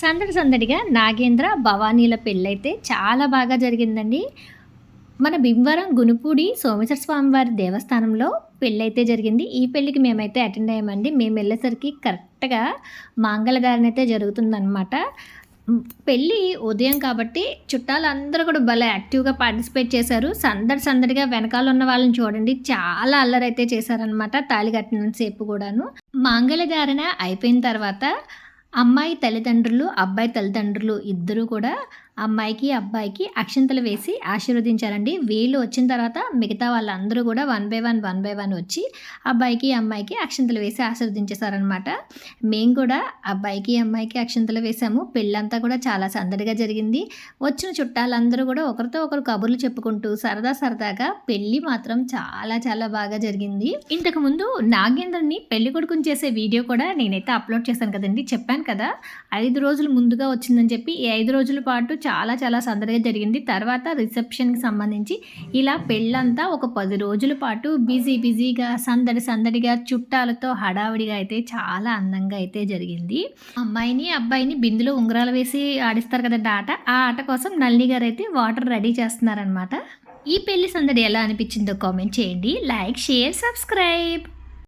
సందడి సందడిగా నాగేంద్ర భవానీల పెళ్ళైతే చాలా బాగా జరిగిందండి. మన భీమవరం గునుపూడి సోమేశ్వర స్వామి వారి దేవస్థానంలో పెళ్ళైతే జరిగింది. ఈ పెళ్ళికి మేమైతే అటెండ్ అయ్యామండి. మేము వెళ్ళేసరికి కరెక్ట్గా మాంగళగారని అయితే జరుగుతుందన్నమాట. పెళ్ళి ఉదయం కాబట్టి చుట్టాలందరూ కూడా భలే యాక్టివ్గా పార్టిసిపేట్ చేశారు. సందడి సందడిగా వెనకాల ఉన్న వాళ్ళని చూడండి చాలా అల్లరైతే చేశారనమాట తాళి కట్టినంతసేపు కూడాను. మాంగళ్యధారణ అయిపోయిన తర్వాత అమ్మాయి తల్లిదండ్రులు అబ్బాయి తల్లిదండ్రులు ఇద్దరూ కూడా అమ్మాయికి అబ్బాయికి అక్షంతలు వేసి ఆశీర్వదించారండి వీళ్ళు వచ్చిన తర్వాత మిగతా వాళ్ళందరూ కూడా one by one one by one వచ్చి అబ్బాయికి అమ్మాయికి అక్షంతలు వేసి ఆశీర్వదించేశారనమాట మేము కూడా అబ్బాయికి అమ్మాయికి అక్షంతలు వేసాము పెళ్ళంతా కూడా చాలా సందడిగా జరిగింది. వచ్చిన చుట్టాలందరూ కూడా ఒకరితో ఒకరు కబుర్లు చెప్పుకుంటూ సరదా సరదాగా పెళ్ళి మాత్రం చాలా చాలా బాగా జరిగింది. ఇంతకుముందు నాగేంద్రని పెళ్ళి కొడుకుని చేసే వీడియో కూడా నేనైతే అప్లోడ్ చేశాను కదండి. చెప్పాను కదా ఐదు రోజులు ముందుగా వచ్చిందని చెప్పి ఈ ఐదు రోజుల పాటు చాలా చాలా సందడిగా జరిగింది. తర్వాత రిసెప్షన్కి సంబంధించి ఇలా పెళ్ళంతా ఒక పది రోజుల పాటు బిజీ బిజీగా సందడి సందడిగా చుట్టాలతో హడావిడిగా అయితే చాలా అందంగా అయితే జరిగింది. అమ్మాయిని అబ్బాయిని బిందులో ఉంగరాలు వేసి ఆడిస్తారు కదండి ఆట ఆ ఆట కోసం నల్లి గారు అయితే వాటర్ రెడీ చేస్తున్నారనమాట ఈ పెళ్ళి సందడి ఎలా అనిపించిందో కామెంట్ చేయండి. Like share subscribe.